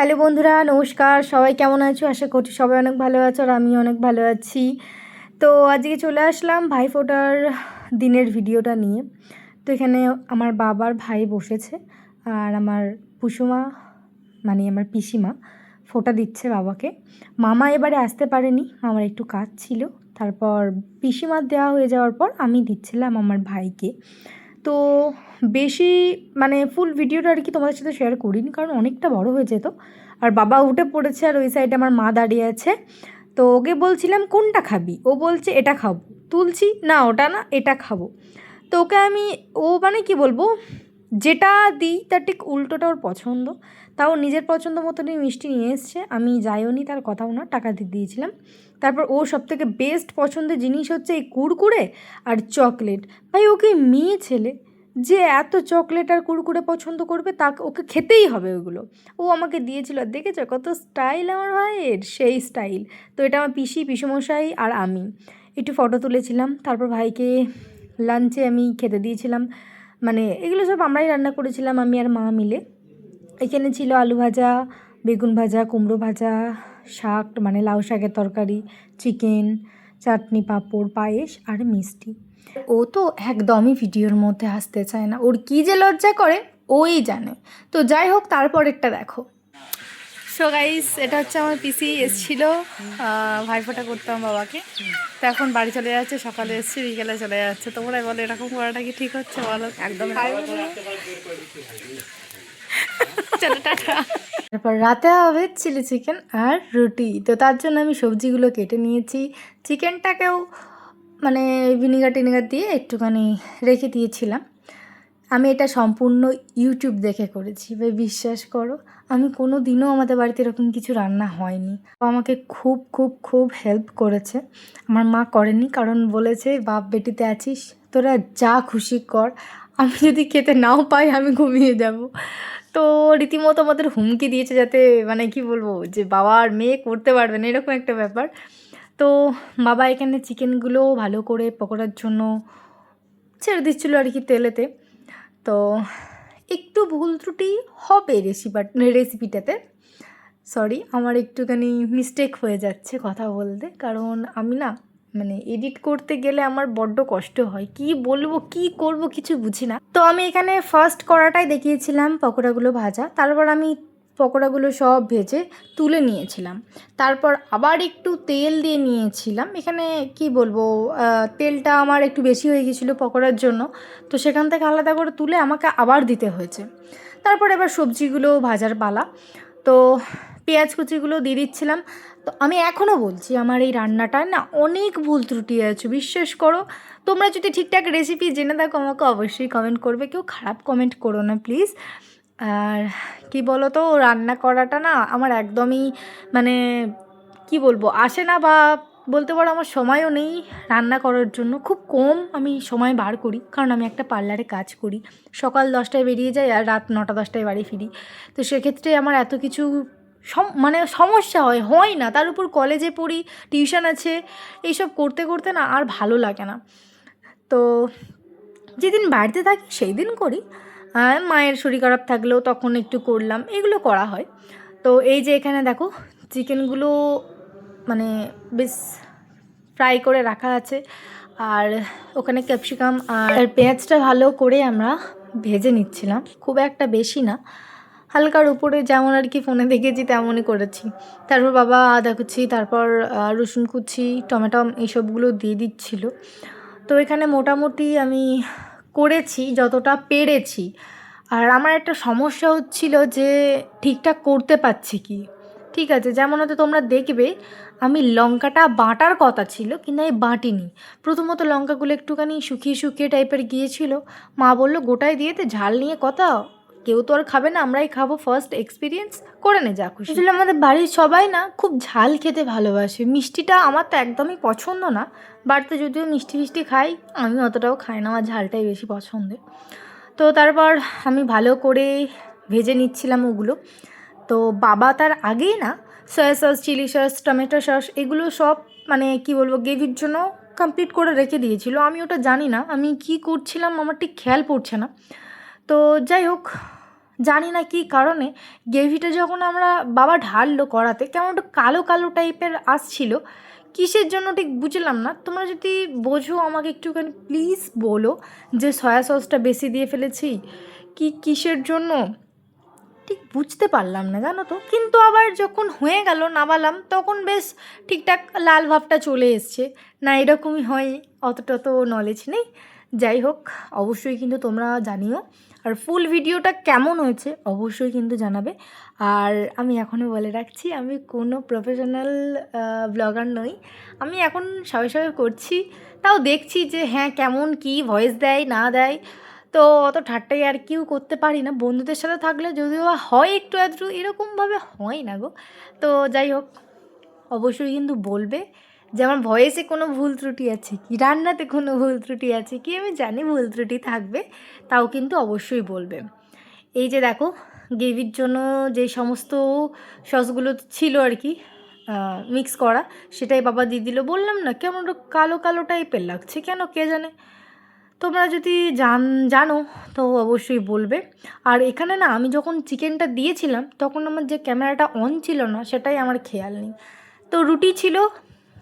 Hello বন্ধুরা, নমস্কার। সবাই কেমন আছো? আশা করছি সবাই অনেক ভালো আছো আর আমি অনেক ভালো আছি। তো আজকে চলে আসলাম ভাইফোঁটার দিনের ভিডিওটা নিয়ে। তো এখানে আমার বাবার ভাই বসেছে আর আমার পুষুমা মানে আমার পিসিমা ফোঁটা দিচ্ছে বাবাকে। মামা এবারে আসতে পারেনি আমার একটু কাজ ছিল। তারপর পিসিমার দেওয়া হয়ে যাওয়ার পর আমি দিচ্ছিলাম আমার ভাইকে। তো বেশি মানে ফুল ভিডিওটা আর কি তোমাদের সাথে শেয়ার করিনি, কারণ অনেকটা বড় হয়ে যেত। আর বাবা উঠে পড়েছে আর ওই সাইডে আমার মা দাঁড়িয়ে আছে। তো ওকে বলছিলাম, কোনটা খাবি? ও বলছে, এটা খাব। তুলছি, না, ওটা না, এটা খাব। তো ওকে আমি, ও মানে কি বলব যেটা দিই তার ঠিক উল্টোটা ওর পছন্দ। তাও নিজের পছন্দ মতনই মিষ্টি নিয়ে এসছে। আমি যাইও নি তার কথাও না, টাকা দিয়ে দিয়েছিলাম। তারপর ও সব থেকে বেস্ট পছন্দের জিনিস হচ্ছে এই কুড়কুড়ে আর চকলেট। ভাই ওকে মেয়ে ছেলে? যে এত চকলেট আর কুড়কুড়ে পছন্দ করবে তাকে ওকে খেতেই হবে ওগুলো ও আমাকে দিয়েছিল, দেখেছ কত স্টাইল আমার ভাইয়ের? সেই স্টাইল তো এটা আমার পিসি, পিসমশাই আর আমি। একটু ফটো তুলেছিলাম। তারপর ভাইকে লাঞ্চে আমি খেতে দিয়েছিলাম। মানে এগুলো সব আমরাই রান্না করেছিলাম, আমি আর মা মিলে। এখানে ছিল আলু ভাজা, বেগুন ভাজা, কুমড়ো ভাজা, শাক মানে লাউ শাকের তরকারি, চিকেন, চাটনি, পাঁপড়, পায়েস আর মিষ্টি। ও তো একদমই ভিডিওর মধ্যে আসতে চায় না। ওর কী যে লজ্জা করে, ওই জানে। তো যাই হোক তারপর একটা দেখো। সো গাইস এটা হচ্ছে আমার পিসি এসেছিল। ভাইফোঁটা করতাম বাবাকে। তো এখন বাড়ি চলে যাচ্ছে সকালে এসছে বিকেলে চলে যাচ্ছে। তোমরাই বলো এরকম করাটা কি ঠিক হচ্ছে বলো? একদম চলো টাটা তারপর রাতে হবে চিলি চিকেন আর রুটি। তো তার জন্য আমি সবজিগুলো কেটে নিয়েছি। চিকেনটাকেও মানে ভিনিগার টিনিগার দিয়ে একটুখানি রেখে দিয়েছিলাম। আমি এটা সম্পূর্ণ ইউটিউব দেখে করেছি। ভাই, বিশ্বাস করো, আমি কোনো দিনও আমাদের বাড়িতে এরকম কিছু রান্না হয়নি। আমাকে খুব খুব খুব হেল্প করেছে। আমার মা করেনি, কারণ বলেছে, বাপ, বেটিতে আছিস? তোরা যা খুশি কর। আমি যদি খেতে নাও পাই, আমি ঘুমিয়ে যাব। তো রীতিমতো আমাদের হুমকি দিয়েছে যাতে মানে কি বলব, যে বাবা আর মেয়ে করতে পারবে না, এরকম একটা ব্যাপার। তো বাবা এখানে চিকেনগুলো ভালো করে পকোড়ার জন্য ছেড়ে দিচ্ছিল আর কি তেলেতে। তো একটু ভুল ত্রুটি হবে রেসিপি রেসিপিটাতে সরি আমার একটুখানি মিস্টেক হয়ে যাচ্ছে কথা বলতে। কারণ আমি না মানে এডিট করতে গেলে আমার বড্ড কষ্ট হয়। কি বলব, কি করব কিছু বুঝি না। তো আমি এখানে ফার্স্ট করাটাই দেখিয়েছিলাম, পকোড়াগুলো ভাজা। তারপর আমি পকোড়াগুলো সব ভেজে তুলে নিয়েছিলাম। তারপর আবার একটু তেল দিয়ে নিয়েছিলাম। এখানে কি বলব তেলটা আমার একটু বেশি হয়ে গেছিল পকোড়ার জন্য। তো সেখান থেকে আলাদা করে তুলে আমাকে আবার দিতে হয়েছে। তারপর এবার সবজিগুলো ভাজার পালা। তো পেঁয়াজ কুচিগুলো দিয়ে দিচ্ছিলাম। তো আমি এখনও বলছি, আমার এই রান্নাটায় না অনেক ভুল ত্রুটি আছে। বিশ্বাস করো, তোমরা যদি ঠিকঠাক রেসিপি জেনে থাকো, আমাকে অবশ্যই কমেন্ট করবে। কেউ খারাপ কমেন্ট করো না প্লিজ আর কি বলো তো রান্না করাটা না আমার একদমই মানে কি বলব, আসে না বা বলতে পারো আমার সময়ও নেই রান্না করার জন্য। খুব কম আমি সময় বার করি, কারণ আমি একটা পার্লারে কাজ করি। সকাল দশটায় বেরিয়ে যাই আর রাত নটা দশটায় বাড়ি ফিরি। তো সেক্ষেত্রে আমার এত কিছু সম মানে সমস্যা হয় হয় না। তার উপর কলেজে পড়ি, টিউশন আছে, এইসব করতে করতে না আর ভালো লাগে না। তো যেদিন বাড়িতে থাকি সেই দিন করি। মায়ের শরীর খারাপ থাকলেও তখন একটু করলাম, এগুলো করা হয়। তো এই যে এখানে দেখো, চিকেনগুলো মানে বেশ ফ্রাই করে রাখা আছে, আর ওখানে ক্যাপসিকাম আর পেঁয়াজটা ভালো করে আমরা ভেজে নিচ্ছিলাম, খুব একটা বেশি না। হালকার উপরে যেমন আর কি ফোনে দেখেছি তেমনই করেছি। তারপর বাবা আদা কুচি, তারপর রসুন কুচি, টমেটো, এইসবগুলো দিয়ে দিচ্ছিল। তো এখানে মোটামুটি আমি করেছি, যতটা পেরেছি। আর আমার একটা সমস্যা হচ্ছিল যে ঠিকঠাক করতে পারছি কি? ঠিক আছে, যেমন হয়তো তোমরা দেখবে, আমি লঙ্কাটা বাটার কথা ছিল, কিন্তু আমি বাটিনি। প্রথমত লঙ্কাগুলো একটুখানি শুকিয়ে শুকিয়ে টাইপের গিয়েছিল। মা বলল, গোটায় দিয়েতে ঝাল নিয়ে কথা কেউ তো আর খাবে না, আমরাই খাব। ফার্স্ট এক্সপিরিয়েন্স করে নে যা খুশি। আসলে আমাদের বাড়ির সবাই না খুব ঝাল খেতে ভালোবাসে। মিষ্টিটা আমার তো একদমই পছন্দ না, বাড়িতে যদিও মিষ্টি ফিষ্টি খাই, আমি অতটাও খাই না, আমার ঝালটাই বেশি পছন্দের। তো তারপর আমি ভালো করে ভেজে নিচ্ছিলাম ওগুলো। তো বাবা তার আগেই না soya sauce chilli sauce tomato sauce এগুলো সব মানে কি বলব, গ্রেভির জন্য কমপ্লিট করে রেখে দিয়েছিল। আমি ওটা জানি না, আমি কি করছিলাম আমার ঠিক খেয়াল পড়ছে না। তো যাই হোক, জানি না কী কারণে গ্রেভিটা যখন আমরা বাবা ঢাললো কড়াতে, কেমন একটু কালো কালো টাইপের আসছিল, কিসের জন্য ঠিক বুঝলাম না। তোমরা যদি বোঝো আমাকে একটুখানি প্লিজ বলো যে সয়া সসটা বেশি দিয়ে ফেলেছি, কি কিসের জন্য? ঠিক বুঝতে পারলাম না, জানো তো। কিন্তু আবার যখন হয়ে গেল নামালাম, তখন বেশ ঠিকঠাক লাল ভাবটা চলে এসছে। না, এরকমই হয়, অতটা তো নলেজ নেই। যাই হোক, অবশ্যই কিন্তু তোমরা জানিও। আর ফুল ভিডিওটা কেমন হয়েছে অবশ্যই কিন্তু জানাবে। আর আমি এখনও বলে রাখছি, আমি কোনো প্রফেশনাল ব্লগার নই। আমি এখন সবে সবে করছি, তাও দেখছি যে হ্যাঁ কেমন কি ভয়েস দেয়, না দেয়। তো অত ঠাট্টাই আর কেউ করতে পারি না। বন্ধুদের সাথে থাকলে যদিও হয় একটু আধটু, এরকমভাবে হয় না গো। তো যাই হোক, অবশ্যই কিন্তু বলবে। যে আমার ভয়েসে কোনো ভুল ত্রুটি আছে, কি রান্নাতে কোনো ভুল ত্রুটি আছে, কি আমি জানি ভুল ত্রুটি থাকবে, তাও কিন্তু অবশ্যই বলবে এই যে দেখো, গ্রেভির জন্য যে সমস্ত সসগুলো ছিল আর কি মিক্স করা, সেটাই বাবা দিয়ে দিল। বললাম না, কেমন কালো কালো টাইপের লাগছে কেন, কে জানে? তোমরা যদি জান, জানো, তো অবশ্যই বলবে। আর এখানে না, আমি যখন চিকেনটা দিয়েছিলাম, তখন আমার যে ক্যামেরাটা অন ছিল না, সেটাই আমার খেয়াল নেই। তো রুটি ছিল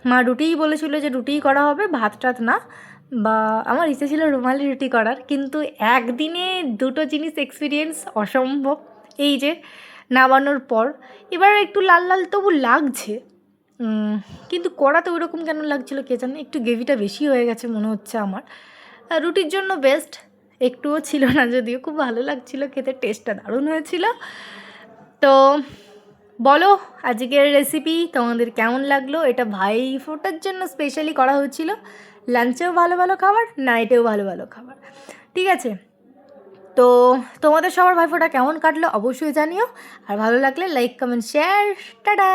মা রুটিই বলেছিল যে রুটিই করা হবে, ভাত টাত না। বা আমার ইচ্ছে ছিল রুমালি রুটি করার, কিন্তু একদিনে দুটো জিনিস এক্সপিরিয়েন্স অসম্ভব। এই যে নামানোর পর, এবার একটু লাল লাল তবু লাগছে। কিন্তু কড়াতে ওইরকম কেন লাগছিল কে জানে, একটু গ্রেভিটা বেশি হয়ে গেছে মনে হচ্ছে আমার। রুটির জন্য বেস্ট একটুও ছিল না যদিও, খুব ভালো লাগছিল, খেতে টেস্টটা দারুণ হয়েছিল। তো বলো, আজকের রেসিপি তোমাদের কেমন লাগল? এটা ভাই ফোটার জন্য স্পেশালি করা হয়েছিল লাঞ্চেও ভালো ভালো খাবার নাইটেও ভালো ভালো খাবার। ঠিক আছে? তো তোমাদের সবার ভাইফোঁটা কেমন কাটলো অবশ্যই জানিও। আর ভালো লাগলে লাইক কমেন্ট শেয়ার টাটা!